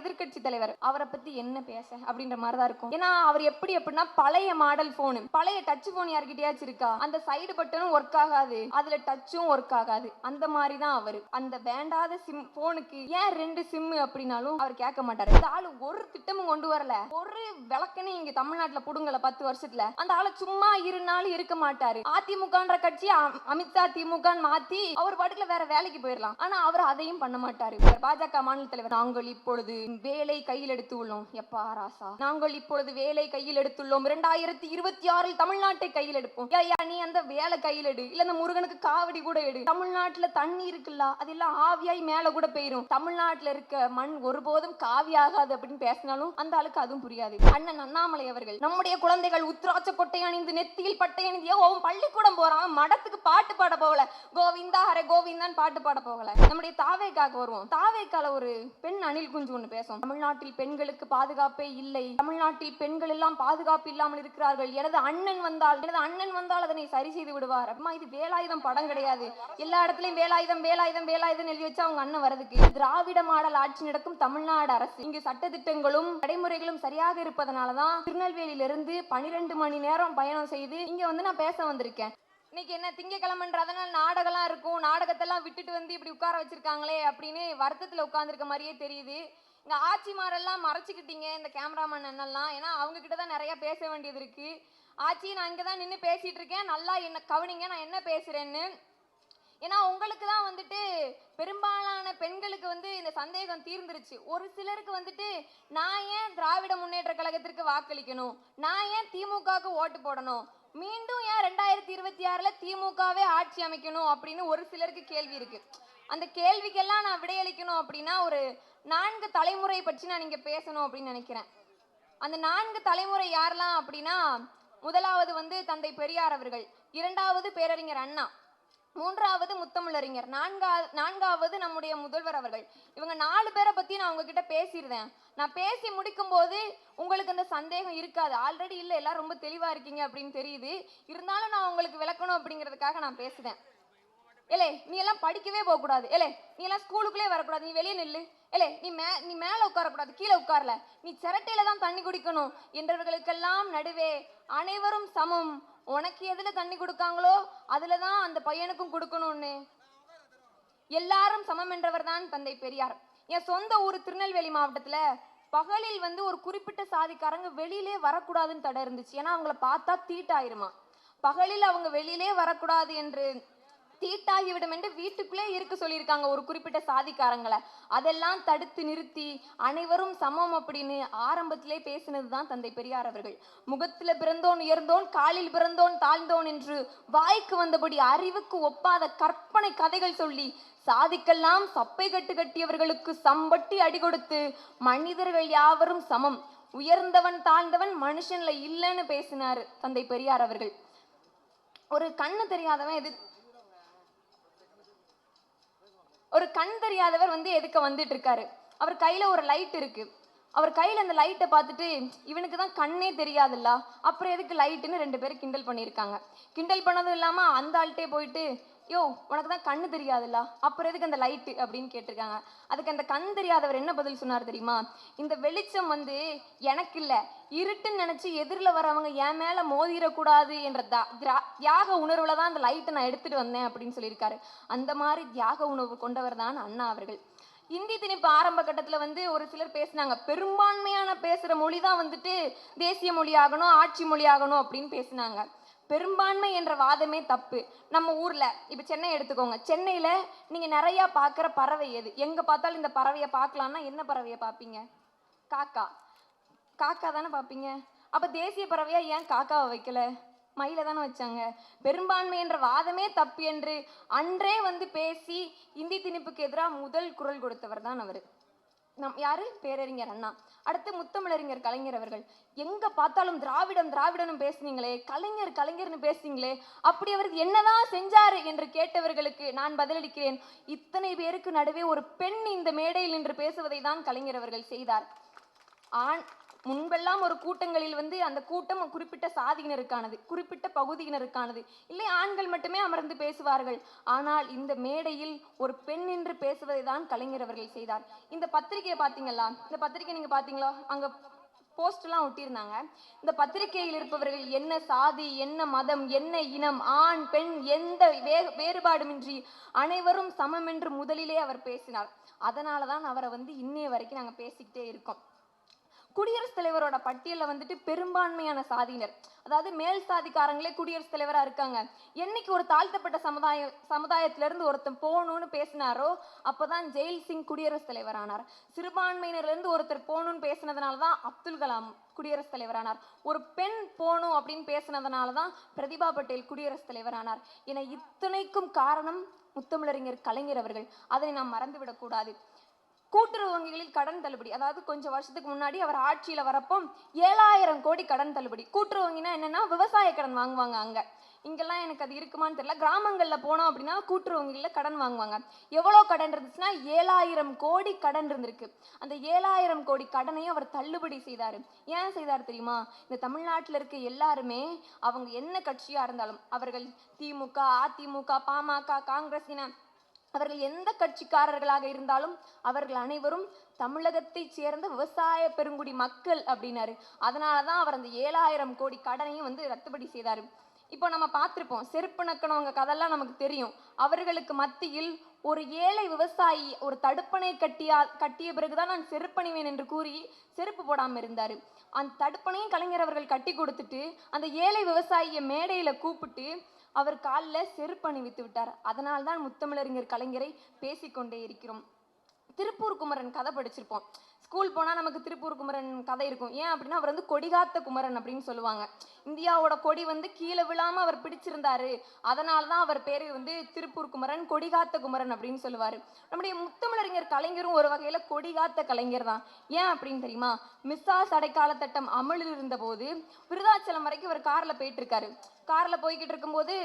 எதிர்க்கட்சி தலைவர் அவரை பத்தி என்ன பேச அப்படின்ற மாதிரி தான் இருக்கும். ஏன்னா அவர் எப்படி எப்படின்னா பழைய மாடல் போனு பழைய டச் போன் யார்கிட்டயாச்சும் இருக்கா? அந்த சைடு பட்டனும் ஒர்க் ஆகாது. அதுல டச்சும் ஒர்க் ஆகாது. அந்த மாதிரி தான் அவர். அந்த வேண்டாத சிம் போனுக்கு ஏன் ரெண்டு சிம் அப்படின்னாலும் அவர் கேட்க மாட்டாரு. இந்த ஆளு ஒரு திட்டமும் கொண்டு வரல. ஒரு விளக்கனே இங்க தமிழ்நாட்டுல புடுங்கல பத்து வருஷத்துல. அந்த ஆளு சும்மா இருந்தாலும் இருக்க மாட்டாரு. அதிமுகன்ற கட்சி அமித்ஷா திமுக மாத்தி அவர் பாட்டுல வேற வேலைக்கு போயிடலாம் ஆனா அவர் அதையும் பண்ண மாட்டாரு. பாஜக மாநில தலைவர். நாங்கள் இப்பொழுது வேலை கையில் எடுத்து உள்ளோம் எப்பா ராசா. நாங்கள் இப்பொழுது வேலை கையில் எடுத்துள்ளோம். இரண்டாயிரத்தி இருபத்தி ஆறில் தமிழ்நாட்டை கையில் எடுப்போம். ஐயா நீ அந்த வேலை கையில் எடு. இல்ல அந்த முருகனுக்கு காவடி கூட எடு. தமிழ்நாட்டுல தண்ணி இருக்குல்ல அதெல்லாம் ஆவியாய் மேல கூட போயிரும். தமிழ்நாட்டுல இருக்க மண் ஒருபோதும் காவி ஆகாது அப்படின்னு பேசினாலும் அந்த ஆளுக்கு அதுவும் புரியாது. அண்ணன் அண்ணாமலை அவர்கள் நம்முடைய குழந்தைகள் உத்ராட்ச கொட்டை அணிந்து நெத்தியில் பட்டை அணிந்து அவன் பள்ளிக்கூடம் போறான். மடத்துக்கு பாட்டு பாட போகல. கோவிந்தா ஹரே கோவிந்தான் பாட்டு பாட போகல. நம்முடைய தாவேக்காக வருவோம். தாவேக்கால ஒரு பெண் அணில் குஞ்சு ஒன்று பேசும் தமிழ்நாட்டில் பெண்களுக்கு பாதுகாப்பே இல்லை. தமிழ்நாட்டில் பெண்கள் எல்லாம் பாதுகாப்பு இல்லாமல் இருக்கிறார்கள். எனது அண்ணன் வந்தால் எனது அண்ணன் வந்தால் அதனை சரி செய்து விடுவார். அம்மா இது வேலாயுதம் படம் கிடையாது. எல்லா இடத்துலயும் வேலாயுதம் வேலாயுதம் வேலாயுதம் எழுதி வச்சு அவங்க அண்ணன் வரதுக்கு திராவிட மாடல் ஆட்சி நடக்கும் தமிழ்நாடு அரசு. இங்கு சட்டத்திட்டங்களும் நடைமுறைகளும் சரியாக இருப்பதனாலதான் திருநெல்வேலியிலிருந்து பனிரெண்டு மணி நேரம் பயணம் செய்து இங்க வந்து நான் பேச வந்திருக்கேன். இன்னைக்கு என்ன திங்கக்கிழமைன்ற அதனால நாடகம்லாம் இருக்கும். நாடகத்தெல்லாம் விட்டுட்டு வந்து இப்படி உட்கார வச்சிருக்காங்களே அப்படின்னு வருத்தத்துல உட்கார்ந்துருக்க மாதிரியே தெரியுது. இங்க ஆட்சிமாரெல்லாம் மறைச்சிக்கிட்டீங்க இந்த கேமராமேன் என்னெல்லாம்? ஏன்னா அவங்க கிட்ட தான் நிறைய பேச வேண்டியது இருக்கு. ஆச்சி நான் இங்கே தான் நின்று பேசிட்டு இருக்கேன் நல்லா என்ன கவனிங்க நான் என்ன பேசுறேன்னு. ஏன்னா உங்களுக்கு தான் வந்துட்டு பெரும்பாலான பெண்களுக்கு வந்து இந்த சந்தேகம் தீர்ந்துருச்சு. ஒரு சிலருக்கு வந்துட்டு நான் ஏன் திராவிட முன்னேற்ற கழகத்திற்கு வாக்களிக்கணும்? நான் ஏன் திமுகவுக்கு ஓட்டு போடணும்? மீண்டும் ஏன் ரெண்டாயிரத்தி இருபத்தி ஆறில் திமுகவே ஆட்சி அமைக்கணும் அப்படின்னு ஒரு சிலருக்கு கேள்வி இருக்கு. அந்த கேள்விக்கெல்லாம் நான் விடையளிக்கணும் அப்படின்னா ஒரு நான்கு தலைமுறை பற்றி நான் இங்கே பேசணும் அப்படின்னு நினைக்கிறேன். அந்த நான்கு தலைமுறை யாரெல்லாம் அப்படின்னா முதலாவது வந்து தந்தை பெரியார் அவர்கள் இரண்டாவது பேரறிஞர் அண்ணா மூன்றாவது முத்தமிழறிஞர் நான்கா நான்காவது நம்முடைய முதல்வர் அவர்கள். இவங்க நாலு பேரை பத்தி நான் உங்ககிட்ட பேசியிருந்தேன் நான் பேசி முடிக்கும் போது உங்களுக்கு அந்த சந்தேகம் இருக்காது. ஆல்ரெடி இல்லை எல்லாம் ரொம்ப தெளிவா இருக்கீங்க அப்படின்னு தெரியுது. இருந்தாலும் நான் உங்களுக்கு விளக்கணும் அப்படிங்கிறதுக்காக நான் பேசுகிறேன் ஏலே நீ எல்லாம் படிக்கவே போக கூடாது ஏலே நீ எல்லாம் ஸ்கூலுக்குள்ளே வரக்கூடாது. நீ வெளியே நில்லு. ஏலே நீ மே நீ மேலே உட்காரக்கூடாது. கீழே உட்காரல. நீ சிரட்டையில தான் தண்ணி குடிக்கணும். என்றவர்களுக்கெல்லாம் நடுவே அனைவரும் சமம். உனக்கு எதுல தண்ணி கொடுக்காங்களோ அதில் தான் அந்த பையனுக்கும் கொடுக்கணும்னு. எல்லாரும் சமம் என்றவர் தான் தந்தை பெரியார். என் சொந்த ஊர் திருநெல்வேலி மாவட்டத்துல பகலில் வந்து ஒரு குறிப்பிட்ட சாதிக்காரங்க வெளியிலே வரக்கூடாதுன்னு தடை இருந்துச்சு. ஏன்னா அவங்கள பார்த்தா தீட்டாயிருமா. பகலில் அவங்க வெளியிலே வரக்கூடாது என்று தீட்டாகிவிடும் என்று வீட்டுக்குள்ளே இருக்க சொல்லியிருக்காங்க ஒரு குறிப்பிட்ட சாதிக்காரங்களை. அதெல்லாம் தடுத்து நிறுத்தி அனைவரும் சமம் அப்படின்னு ஆரம்பத்திலே பேசினது தான் தந்தை பெரியார் அவர்கள். முகத்துல பிறந்தோன் உயர்ந்தோன் காலில் பிறந்தோன் தாழ்ந்தோன் என்று வாய்க்கு வந்தபடி அறிவுக்கு ஒப்பாத கற்பனை கதைகள் சொல்லி சாதிக்கெல்லாம் சப்பை கட்டு கட்டியவர்களுக்கு சம்பட்டி அடி கொடுத்து மனிதர்கள் யாவரும் சமம். உயர்ந்தவன் தாழ்ந்தவன் மனுஷன்ல இல்லைன்னு பேசினாரு தந்தை பெரியார் அவர்கள். ஒரு கண்ணு தெரியாதவன் எது ஒரு கண் தெரியாதவர் வந்து எதுக்க வந்துட்டு இருக்காரு அவர் கையில ஒரு லைட் இருக்கு. அவர் கையில அந்த லைட்டை பார்த்துட்டு இவனுக்கு தான் கண்ணே தெரியாதுல்ல அப்புறம் எதுக்கு லைட்டுன்னு ரெண்டு பேரும் கிண்டல் பண்ணியிருக்காங்க. கிண்டல் பண்ணதும் இல்லாமல் அந்த ஆள்கிட்டே போயிட்டு யோ உனக்கு தான் கண்ணு தெரியாதுல்ல? அப்புறம் எதுக்கு அந்த லைட்டு அப்படின்னு கேட்டிருக்காங்க. அதுக்கு அந்த கண் தெரியாதவர் என்ன பதில் சொன்னார் தெரியுமா? இந்த வெளிச்சம் வந்து எனக்கு இல்லை இருட்டுன்னு நினச்சி எதிரில் வரவங்க என் மேலே மோதிடக்கூடாது என்ற தா- திரா- தியாக உணர்வில் தான் அந்த லைட்டை நான் எடுத்துகிட்டு வந்தேன் அப்படின்னு சொல்லியிருக்காரு. அந்த மாதிரி தியாக உணர்வு கொண்டவர் தான் அண்ணா அவர்கள். இந்தி திணிப்பு ஆரம்ப கட்டத்தில் வந்து ஒரு சிலர் பேசினாங்க. பெரும்பான்மையான பேசுகிற மொழி தான் வந்துட்டு தேசிய மொழியாகணும் ஆட்சி மொழியாகணும் அப்படின்னு பேசினாங்க. பெரும்பான்மை என்ற வாதமே தப்பு. நம்ம ஊர்ல இப்ப சென்னை எடுத்துக்கோங்க. சென்னையில நீங்க நிறைய பார்க்குற பறவை எது? எங்க பார்த்தாலும் இந்த பறவையை பார்க்கலாம்னா என்ன பறவையை பார்ப்பீங்க? காக்கா. காக்கா தானே பார்ப்பீங்க? அப்ப தேசிய பறவையா ஏன் காக்காவை வைக்கல? மயில தானே வச்சாங்க. பெரும்பான்மை என்ற வாதமே தப்பு என்று அன்றே வந்து பேசி இந்தி திணிப்புக்கு எதிராக முதல் குரல் கொடுத்தவர் தான் அவர். நம் யாரு? பேரறிஞர் அண்ணா. அடுத்து முத்தமிழறிஞர் கலைஞர் அவர்கள். எங்க பார்த்தாலும் திராவிடம் திராவிடம்னு பேசுனீங்களே கலைஞர் கலைஞர்னு பேசுனீங்களே அப்படி அவர் என்னதான் செஞ்சாரு என்று கேட்டவர்களுக்கு நான் பதிலளிக்கிறேன். இத்தனை பேருக்கு நடுவே ஒரு பெண் இந்த மேடையில் நின்று பேசுவதை தான் கலைஞர் அவர்கள் செய்தார். ஆண் முன்பெல்லாம் ஒரு கூட்டங்களில் வந்து அந்த கூட்டம் குறிப்பிட்ட சாதியினருக்கானது குறிப்பிட்ட பகுதியினருக்கானது. இல்லை ஆண்கள் மட்டுமே அமர்ந்து பேசுவார்கள். ஆனால் இந்த மேடையில் ஒரு பெண் நின்று பேசுவதை தான் கலைஞர் அவர்கள் செய்தார். இந்த பத்திரிகையை பார்த்தீங்களா? இந்த பத்திரிகை நீங்க பார்த்தீங்களா? அங்க போஸ்ட்லாம் ஒட்டியிருந்தாங்க. இந்த பத்திரிகையில் இருப்பவர்கள் என்ன சாதி என்ன மதம் என்ன இனம் ஆண் பெண் எந்த வே வேறுபாடுமின்றி அனைவரும் சமம் என்று முதலிலே அவர் பேசினார். அதனால தான் அவரை வந்து இன்னைய வரைக்கும் நாங்கள் பேசிக்கிட்டே இருக்கோம். குடியரசுத் தலைவரோட பட்டியலில் வந்துட்டு பெரும்பான்மையான சாதியினர். அதாவது மேல் சாதிக்காரங்களே குடியரசுத் தலைவராக இருக்காங்க. என்னைக்கு ஒரு தாழ்த்தப்பட்ட சமுதாய சமுதாயத்திலேருந்து ஒருத்தர் ஒருத்தன் போகணும்னு பேசினாரோ அப்பதான் ஜெயில் சிங் குடியரசுத் தலைவர் ஆனார் ஒருத்தர் போகணும்னு பேசினதுனால தான் அப்துல் கலாம் குடியரசுத் தலைவரானார். ஒரு பெண் போகணும் அப்படின்னு பேசினதுனால தான் பிரதிபா பட்டேல் குடியரசுத் தலைவரானார். என இத்தனைக்கும் காரணம் முத்தமிழறிஞர் கலைஞர் அவர்கள். அதை நாம் மறந்துவிடக்கூடாது. கூட்டுறவு வங்கிகளில் கடன் தள்ளுபடி. அதாவது கொஞ்சம் வருஷத்துக்கு முன்னாடி அவர் ஆட்சியில் வரப்போ ஏழாயிரம் கோடி கடன் தள்ளுபடி. கூட்டுறவு வங்கினா என்னன்னா விவசாய கடன் வாங்குவாங்க அங்க. இங்கெல்லாம் எனக்கு அது இருக்குமான்னு தெரியல. கிராமங்களில் போனோம் அப்படின்னா கூட்டுறவு வங்கிகளில் கடன் வாங்குவாங்க. எவ்வளோ கடன் இருந்துச்சுன்னா ஏழாயிரம் கோடி கடன் இருந்திருக்கு. அந்த ஏழாயிரம் கோடி கடனையும் அவர் தள்ளுபடி செய்தார். ஏன் செய்தார் தெரியுமா? இந்த தமிழ்நாட்டில் இருக்க எல்லாருமே அவங்க என்ன கட்சியாக இருந்தாலும் அவர்கள் திமுக அதிமுக பாமக காங்கிரஸ் என அவர்கள் எந்த கட்சிக்காரர்களாக இருந்தாலும் அவர்கள் அனைவரும் தமிழகத்தை சேர்ந்த விவசாய பெருங்குடி மக்கள் அப்படின்னாரு. அதனால தான் அவர் அந்த ஏழாயிரம் கோடி கடனையும் வந்து ரத்துபடி செய்தார். இப்போ நம்ம பார்த்துருப்போம் செருப்பு நக்கணவங்க கதெல்லாம் நமக்கு தெரியும். அவர்களுக்கு மத்தியில் ஒரு ஏழை விவசாயி ஒரு தடுப்பணை கட்டியா கட்டிய பிறகுதான் நான் செருப்பணிவேன் என்று கூறி செருப்பு போடாமல் இருந்தார். அந்த தடுப்பணையும் கலைஞர் அவர்கள் கட்டி கொடுத்துட்டு அந்த ஏழை விவசாயியை மேடையில் கூப்பிட்டு அவர் காலில் செருப்பு அணிவித்து விட்டார். அதனால் தான் முத்தமிழறிஞர் கலைஞரை பேசிக்கொண்டே இருக்கிறோம். திருப்பூர் குமரன் கதை படிச்சிருப்போம். ஸ்கூல் போனால் நமக்கு திருப்பூர் குமரன் கதை இருக்கும். ஏன் அப்படின்னா அவர் வந்து கொடிகாத்த குமரன் அப்படின்னு சொல்லுவாங்க. இந்தியாவோட கொடி வந்து கீழே விழாமல் அவர் பிடிச்சிருந்தாரு. அதனால தான் அவர் பேர் வந்து திருப்பூர் குமரன் கொடிகாத்த குமரன் அப்படின்னு சொல்லுவார். நம்முடைய முத்தமிழறிஞர் கலைஞரும் ஒரு வகையில் கொடிகாத்த கலைஞர் தான். ஏன் அப்படின்னு தெரியுமா? மிஸ்ஸாஸ் அடைக்கால திட்டம் அமலில் இருந்தபோது விருதாச்சலம் வரைக்கும் அவர் காரில் போயிட்டு இருக்காரு. காரில் போய்கிட்டு இருக்கும்போது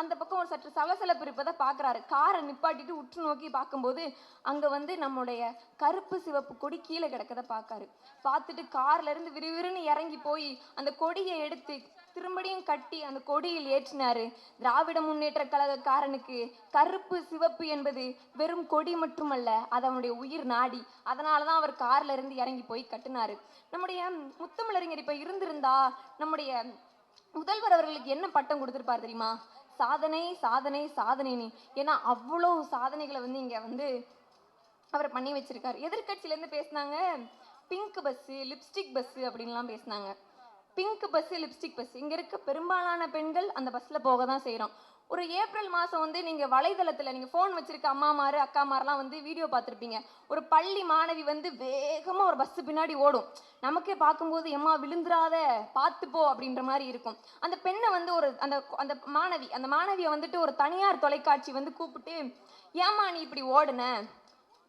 அந்த பக்கம் ஒரு சற்று சலசலப்பு இருப்பதை பார்க்குறாரு. காரை நிப்பாட்டிட்டு உற்று நோக்கி பார்க்கும்போது அங்கே வந்து நம்முடைய கருப்பு சிவப்பு கொடி கீழே கிடக்கதை பார்க்காரு. பார்த்துட்டு கார்லேருந்து விறுவிறுன்னு இறங்கி போய் அந்த கொடியை எடுத்து திரும்படியும் கட்டி அந்த கொடியில் ஏற்றினாரு. திராவிட முன்னேற்ற கழகக்காரனுக்கு கருப்பு சிவப்பு என்பது வெறும் கொடி மட்டுமல்ல அது அவனுடைய உயிர் நாடி. அதனால தான் அவர் கார்ல இருந்து இறங்கி போய் கட்டினாரு. நம்முடைய முத்தமிழறிஞர் இப்போ இருந்திருந்தா நம்முடைய முதல்வர் அவர்களுக்கு என்ன பட்டம் கொடுத்துருப்பார் தெரியுமா? சாதனை சாதனை சாதனைன்னு. ஏன்னா அவ்வளோ சாதனைகளை வந்து இங்கே வந்து அவர் பண்ணி வச்சிருக்காரு. எதிர்கட்சியிலேருந்து பேசினாங்க பிங்க் பஸ்ஸு லிப்ஸ்டிக் பஸ்ஸு அப்படின்லாம் பேசினாங்க. பிங்க் பஸ்ஸு லிப்ஸ்டிக் பஸ் இங்கே இருக்க பெரும்பாலான பெண்கள் அந்த பஸ்ஸில் போக தான் செய்கிறோம் ஒரு ஏப்ரல் மாதம் வந்து நீங்கள் வலைதளத்தில் நீங்கள் ஃபோன் வச்சுருக்க அம்மாமாரு அக்காமாரெலாம் வந்து வீடியோ பார்த்துருப்பீங்க. ஒரு பள்ளி மாணவி வந்து வேகமாக ஒரு பஸ்ஸு பின்னாடி ஓடும். நமக்கே பார்க்கும்போது எம்மா விழுந்துராத பார்த்துப்போ அப்படின்ற மாதிரி இருக்கும். அந்த பெண்ணை வந்து ஒரு அந்த அந்த மாணவி அந்த மாணவியை வந்துட்டு ஒரு தனியார் தொலைக்காட்சி வந்து கூப்பிட்டு ஏம்மா நீ இப்படி ஓடுன?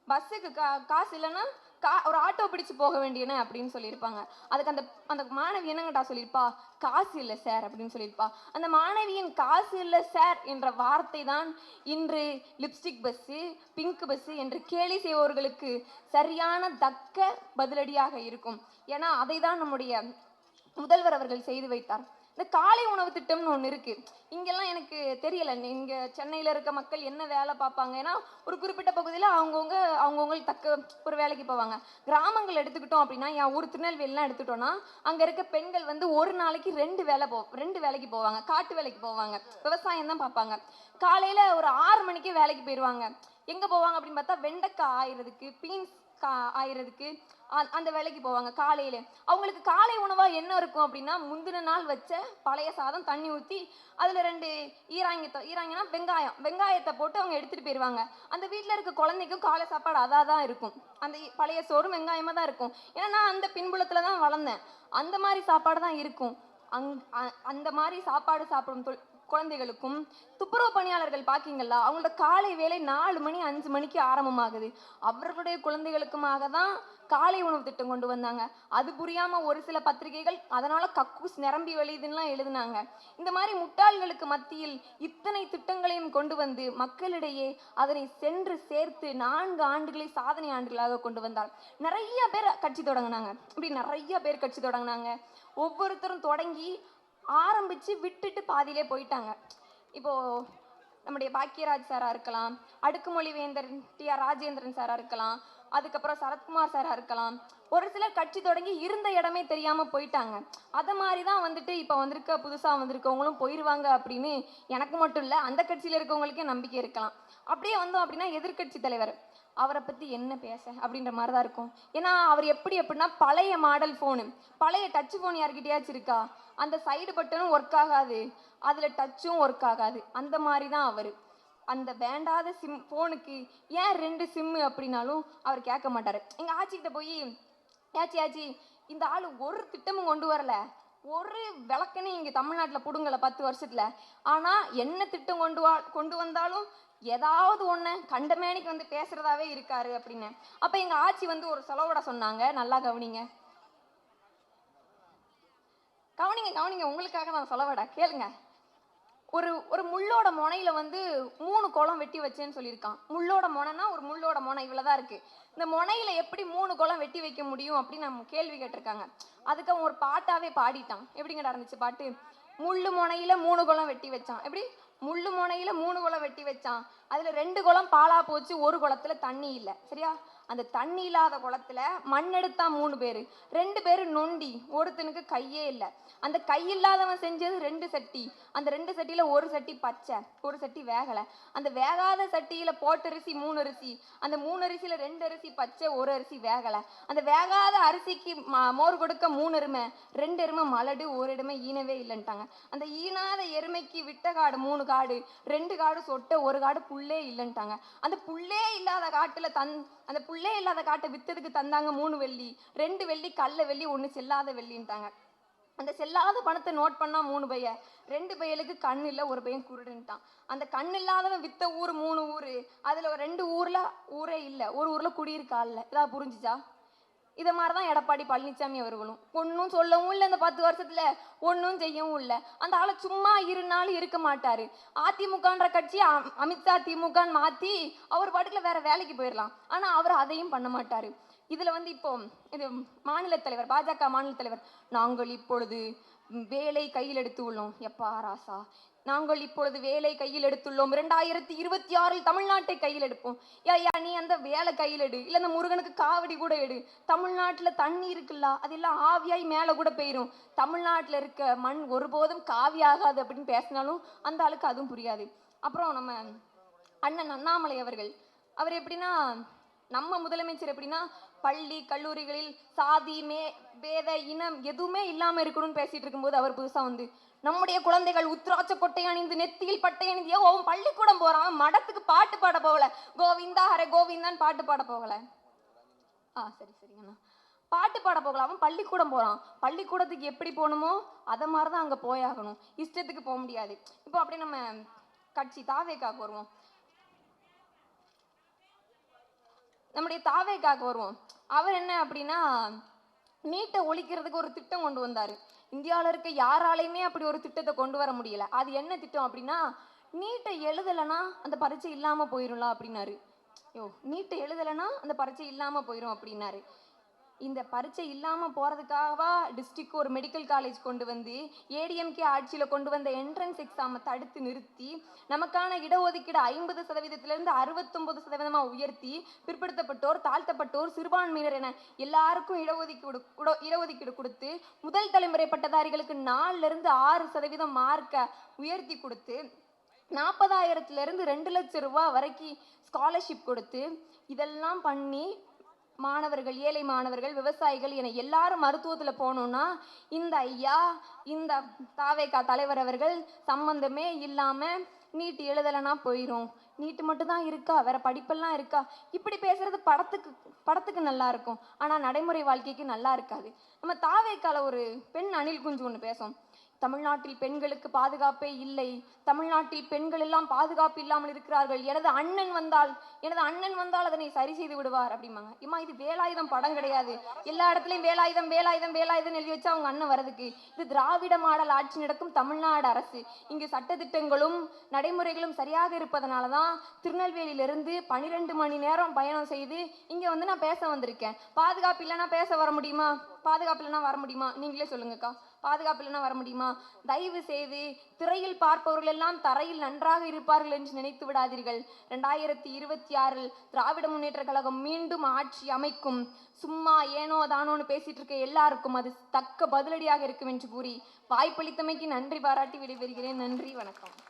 பஸ்ஸுக்கு கா காசு இல்லைன்னா கா ஒரு ஆட்டோ பிடிச்சு போக வேண்டியன அப்படின்னு சொல்லியிருப்பாங்க. அதுக்கு அந்த அந்த மாணவி என்னங்கடா சொல்லியிருப்பா? காசு இல்லை சார் அப்படின்னு சொல்லியிருப்பா. அந்த மாணவியின் காசு இல்லை சார் என்ற வார்த்தை தான் இன்று லிப்ஸ்டிக் பஸ்ஸு பிங்க் பஸ்ஸு என்று கேலி செய்வோர்களுக்கு சரியான தக்க பதிலடியாக இருக்கும். ஏன்னா அதை தான் நம்முடைய முதல்வர் அவர்கள் செய்து வைத்தார். இந்த காலை உணவு திட்டம்னு ஒன்று இருக்குது இங்கெல்லாம் எனக்கு தெரியல. இங்கே சென்னையில் இருக்க மக்கள் என்ன வேலை பார்ப்பாங்க? ஏன்னா ஒரு குறிப்பிட்ட பகுதியில் அவங்கவுங்க அவங்கவுங்களுக்கு தக்க ஒரு வேலைக்கு போவாங்க. கிராமங்கள் எடுத்துக்கிட்டோம் அப்படின்னா என் ஊர் திருநெல்வேலிலாம் எடுத்துட்டோம்னா அங்கே இருக்க பெண்கள் வந்து ஒரு நாளைக்கு ரெண்டு வேலை போ ரெண்டு வேலைக்கு போவாங்க. காட்டு வேலைக்கு போவாங்க. விவசாயம் தான் பார்ப்பாங்க. காலையில் ஒரு ஆறு மணிக்கு வேலைக்கு போயிடுவாங்க எங்கே போவாங்க அப்படின்னு பார்த்தா வெண்டைக்காய் ஆயிரதுக்கு பீன்ஸ் கா ஆயிரதுக்கு அந்த வேலைக்கு போவாங்க காலையில. அவங்களுக்கு காலை உணவா என்ன இருக்கும் அப்படின்னா முந்தின நாள் வச்ச பழைய சாதம் தண்ணி ஊற்றி அதில் ரெண்டு ஈராங்கத்தை ஈராங்கன்னா வெங்காயம். வெங்காயத்தை போட்டு அவங்க எடுத்துகிட்டு போயிடுவாங்க அந்த வீட்டில் இருக்க குழந்தைக்கும் காலை சாப்பாடு அதாக தான் இருக்கும். அந்த பழைய சோறும் வெங்காயமாக தான் இருக்கும். ஏன்னா நான் அந்த பின்புலத்தில் தான் வளர்ந்தேன். அந்த மாதிரி சாப்பாடு தான் இருக்கும். அங் அ- அந்த மாதிரி சாப்பாடு சாப்பிடும் தொல் குழந்தைகளுக்கும் துப்புரவு பணியாளர்கள் பாக்கீங்களா? அவங்களோட காலை வேலை நாலு மணி அஞ்சு மணிக்கு ஆரம்பமாகுது. அவர்களுடைய குழந்தைகளுக்குமாக தான் காலை உணவு திட்டம் கொண்டு வந்தாங்க. அது புரியாமல் ஒரு சில பத்திரிகைகள் அதனால் கக்கூஸ் நிரம்பி வழியுதுன்னெலாம் எழுதுனாங்க. இந்த மாதிரி முட்டாள்களுக்கு மத்தியில் இத்தனை திட்டங்களையும் கொண்டு வந்து மக்களிடையே அதனை சென்று சேர்த்து நான்கு ஆண்டுகளை சாதனை ஆண்டுகளாக கொண்டு வந்தார். நிறைய பேர் கட்சி தொடங்கினாங்க. இப்படி நிறைய பேர் கட்சி தொடங்கினாங்க. ஒவ்வொருத்தரும் தொடங்கி ஆரம்பித்து விட்டுட்டு பாதியிலே போயிட்டாங்க. இப்போது நம்முடைய பாக்கியராஜ் சாராக இருக்கலாம் அடுக்குமொழி வேந்தர் டி ஆர் ராஜேந்திரன் சாராக இருக்கலாம் அதுக்கப்புறம் சரத்குமார் சாராக இருக்கலாம். ஒரு சிலர் கட்சி தொடங்கி இருந்த இடமே தெரியாமல் போயிட்டாங்க. அதை மாதிரி தான் வந்துட்டு இப்போ வந்திருக்க புதுசாக வந்திருக்கவங்களும் போயிடுவாங்க அப்படின்னு எனக்கு மட்டும் இல்லை அந்த கட்சியில் இருக்கவங்களுக்கே நம்பிக்கை இருக்கலாம். அப்படியே வந்தோம் அப்படின்னா எதிர்க்கட்சி தலைவர். அவரை பற்றி என்ன பேச அப்படின்ற மாதிரி தான் இருக்கும். ஏன்னா அவர் எப்படி எப்படின்னா பழைய மாடல் ஃபோனு பழைய டச் ஃபோன் யார்கிட்டயாச்சும் இருக்கா? அந்த சைடு பட்டனும் ஒர்க் ஆகாது. அதில் டச்சும் ஒர்க் ஆகாது. அந்த மாதிரி தான் அவர். அந்த வேண்டாத சிம் ஃபோனுக்கு ஏன் ரெண்டு சிம்மு அப்படின்னாலும் அவர் கேட்க மாட்டார். எங்கள் ஆச்சிக்கிட்ட போய் ஏச்சி ஆச்சி இந்த ஆள் ஒரு திட்டமும் கொண்டு வரல. ஒரு விளக்குன்னு இங்கே தமிழ்நாட்டில் பிடுங்கலை பத்து வருஷத்தில். ஆனால் என்ன திட்டம் கொண்டு வா கொண்டு வந்தாலும் ஏதாவது ஒன்று கண்டமேனிக்கு வந்து பேசுறதாவே இருக்காரு அப்படின்னு. அப்போ எங்கள் ஆச்சி வந்து ஒரு செலவோட சொன்னாங்க. நல்லா கவனிங்க. கவனிங்க கவனிங்க. உங்களுக்காக நான் செலவடா. கேளுங்க. ஒரு ஒரு முள்ளோட முனையில வந்து மூணு குளம் வெட்டி வச்சேன்னு சொல்லியிருக்கான். முள்ளோட முனைனா ஒரு முள்ளோட முனை இவ்வளோதான் இருக்கு. இந்த முனையில எப்படி மூணு குளம் வெட்டி வைக்க முடியும் அப்படின்னு நம்ம கேள்வி கேட்டிருக்காங்க. அதுக்கு அவன் ஒரு பாட்டாவே பாடிட்டான். எப்படிங்கடா இருந்துச்சு பாட்டு? முள்ளு முனையில மூணு குளம் வெட்டி வச்சான். எப்படி? முள்ளு முனையில மூணு குளம் வெட்டி வச்சான். அதில் ரெண்டு குளம் பாலா போச்சு ஒரு குளத்தில் தண்ணி இல்லை. சரியா? அந்த தண்ணி இல்லாத குளத்துல மண் எடுத்தா மூணு பேர். ரெண்டு பேர் நொண்டி ஒருத்தனுக்கு கையே இல்லை. அந்த கை இல்லாதவன் செஞ்சது ரெண்டு சட்டி. அந்த ரெண்டு சட்டியில் ஒரு சட்டி பச்சை ஒரு சட்டி வேகலை. அந்த வேகாத சட்டியில போட்டரிசி மூணு அரிசி. அந்த மூணு அரிசியில் ரெண்டு அரிசி பச்சை ஒரு அரிசி வேகலை. அந்த வேகாத அரிசிக்கு மோர் கொடுக்க மூணு எருமை. ரெண்டு எருமை மலடு ஒரு எருமை ஈனவே இல்லைன்ட்டாங்க. அந்த ஈனாத எருமைக்கு விட்ட காடு மூணு காடு. ரெண்டு காடு சொட்ட ஒரு காடு புள்ளே இல்லைன்ட்டாங்க. அந்த புள்ளே இல்லாத காட்டில் தன் அந்த புள்ளே இல்லாத காட்டை விற்றதுக்கு தந்தாங்க மூணு வெள்ளி. ரெண்டு வெள்ளி கல்ல வெள்ளி ஒன்று செல்லாத வெள்ளின்ட்டாங்க. அந்த செல்லாத பணத்தை நோட் பண்ணால் மூணு பைய. ரெண்டு பையலுக்கு கண் இல்லை ஒரு பையன் குருடுன்ட்டான். அந்த கண் இல்லாதவன் வித்த ஊர் மூணு ஊர். அதில் ஒரு ரெண்டு ஊரில் ஊரே இல்லை. ஒரு ஊரில் குடியிருக்கா இல்லை. இதாக புரிஞ்சுச்சா? இதை மாதிரி தான் எடப்பாடி பழனிசாமி அவர்களும். ஒன்றும் சொல்லவும் இல்லை இந்த பத்து வருஷத்துல. ஒன்றும் செய்யவும் இல்லை. அந்த ஆளை சும்மா இருந்தாலும் இருக்க மாட்டார். அதிமுகன்ற கட்சி அமித்ஷா திமுகன்னு மாற்றி அவர் பாட்டுக்குள்ள வேற வேலைக்கு போயிடலாம் ஆனால் அவர் அதையும் பண்ண மாட்டார். இதில் வந்து இப்போ இது மாநில தலைவர் பாஜக மாநில தலைவர் நாங்கள் இப்பொழுது வேலை கையில் எடுத்து உள்ளோம். எப்பா ராசா நாங்கள் இப்பொழுது வேலை கையில் எடுத்துள்ளோம். இரண்டாயிரத்தி இருபத்தி ஆறில் தமிழ்நாட்டை கையில் எடுப்போம். யா யா நீ அந்த வேலை கையில் எடு. இல்லை அந்த முருகனுக்கு காவடி கூட எடு. தமிழ்நாட்டில் தண்ணி இருக்குல்ல? அதெல்லாம் ஆவியாய் மேலே கூட போயிடும் தமிழ்நாட்டில் இருக்க மண் ஒருபோதும் காவியாகாது அப்படின்னு பேசினாலும் அந்த ஆளுக்கு அதுவும் புரியாது. அப்புறம் நம்ம அண்ணன் அண்ணாமலை அவர்கள். அவர் எப்படின்னா நம்ம முதலமைச்சர் எப்படின்னா பள்ளி கல்லூரிகளில் சாதி மே பேத இனம் எதுவுமே இல்லாமல் இருக்கணும்னு பேசிகிட்டு இருக்கும்போது அவர் புதுசாக வந்து நம்முடைய குழந்தைகள் உத்ராட்ச கொட்டை அணிந்து நெத்தியில் பட்டை அணிந்து அவன் பள்ளிக்கூடம் போறான் அவன் மடத்துக்கு பாட்டு பாட போகல. கோவிந்தா ஹரே கோவிந்தான்னு பாட்டு பாட போகல. ஆ சரி சரிங்கண்ணா பாட்டு பாட போகல அவன் பள்ளிக்கூடம் போறான். பள்ளிக்கூடத்துக்கு எப்படி போகணுமோ அதை மாதிரி தான் அங்க போயாகணும். இஷ்டத்துக்கு போக முடியாது. இப்போ அப்படியே நம்ம கட்சி தாவேக்காக்கு வருவோம். நம்முடைய தாவேக்காக்கு வருவோம். அவர் என்ன அப்படின்னா நீட்டை ஒழிக்கிறதுக்கு ஒரு திட்டம் கொண்டு வந்தாரு. இந்தியாவில் இருக்க யாராலையுமே அப்படி ஒரு திட்டத்தை கொண்டு வர முடியல. அது என்ன திட்டம் அப்படின்னா நீட்டை எழுதலைன்னா அந்த பரீட்சை இல்லாமல் போயிடும்ல அப்படின்னாரு. யோ நீட்டை எழுதலைன்னா அந்த பரீட்சை இல்லாமல் போயிடும் அப்படின்னாரு. இந்த பரீட்சை இல்லாமல் போகிறதுக்காகவா டிஸ்ட்ரிக்ட் ஒரு மெடிக்கல் காலேஜ் கொண்டு வந்து ஏடிஎம்கே ஆட்சியில் கொண்டு வந்த என்ட்ரன்ஸ் எக்ஸாமை தடுத்து நிறுத்தி நமக்கான இடஒதுக்கீடு ஐம்பது சதவீதத்திலேருந்து அறுபத்தொம்பது சதவீதமாக உயர்த்தி பிற்படுத்தப்பட்டோர் தாழ்த்தப்பட்டோர் சிறுபான்மையினர் என எல்லாருக்கும் இடஒதுக்கீடு இடஒதுக்கீடு கொடுத்து முதல் தலைமுறை பட்டதாரிகளுக்கு நாலுலேருந்து ஆறு சதவீதம் மார்க்கை உயர்த்தி கொடுத்து நாற்பதாயிரத்துலேருந்து ரெண்டு லட்சம் ரூபா வரைக்கும் ஸ்காலர்ஷிப் கொடுத்து இதெல்லாம் பண்ணி மாணவர்கள் ஏழை மாணவர்கள் விவசாயிகள் என எல்லாரும் மருத்துவத்தில் போகணும்னா இந்த ஐயா இந்த தாவேக்கா தலைவர் அவர்கள் சம்பந்தமே இல்லாமல் நீட் எழுதலைன்னா போயிரும். நீட்டு மட்டும் தான் இருக்கா? வேற படிப்பெல்லாம் இருக்கா? இப்படி பேசுறது படத்துக்கு படத்துக்கு நல்லா இருக்கும். ஆனால் நடைமுறை வாழ்க்கைக்கு நல்லா இருக்காது. நம்ம தாவேக்கால ஒரு பெண் அணில் குஞ்சு ஒன்று பேசும் தமிழ்நாட்டில் பெண்களுக்கு பாதுகாப்பே இல்லை. தமிழ்நாட்டில் பெண்கள் எல்லாம் பாதுகாப்பு இல்லாமல் இருக்கிறார்கள். எனது அண்ணன் வந்தால் எனது அண்ணன் வந்தால் அதனை சரி செய்து விடுவார் அப்படிம்பாங்க. இம்மா இது வேலாயுதம் படம் கிடையாது. எல்லா இடத்துலையும் வேலாயுதம் வேலாயுதம் வேலாயுதம் எழுதி வச்சு அவங்க அண்ணன் வரதுக்கு இது திராவிட மாடல் ஆட்சி நடக்கும் தமிழ்நாடு அரசு. இங்கு சட்டத்திட்டங்களும் நடைமுறைகளும் சரியாக இருப்பதனால தான் திருநெல்வேலியிலிருந்து பன்னிரெண்டு மணி நேரம் பயணம் செய்து இங்கே வந்து நான் பேச வந்திருக்கேன். பாதுகாப்பு இல்லைன்னா பேச வர முடியுமா? பாதுகாப்பு இல்லைன்னா வர முடியுமா? நீங்களே சொல்லுங்கக்கா. பாதுகாப்பு இல்லைன்னா வர முடியுமா? தயவு செய்து திரையில் பார்ப்பவர்கள் எல்லாம் தரையில் நன்றாக இருப்பார்கள் என்று நினைத்து விடாதீர்கள். ரெண்டாயிரத்தி இருபத்தி ஆறில் திராவிட முன்னேற்ற கழகம் மீண்டும் ஆட்சி அமைக்கும். சும்மா ஏனோ தானோன்னு பேசிட்டு இருக்க எல்லாருக்கும் அது தக்க பதிலடியாக இருக்கும் என்று கூறி வாய்ப்பளித்தமைக்கு நன்றி. பாராட்டி விடைபெறுகிறேன். நன்றி. வணக்கம்.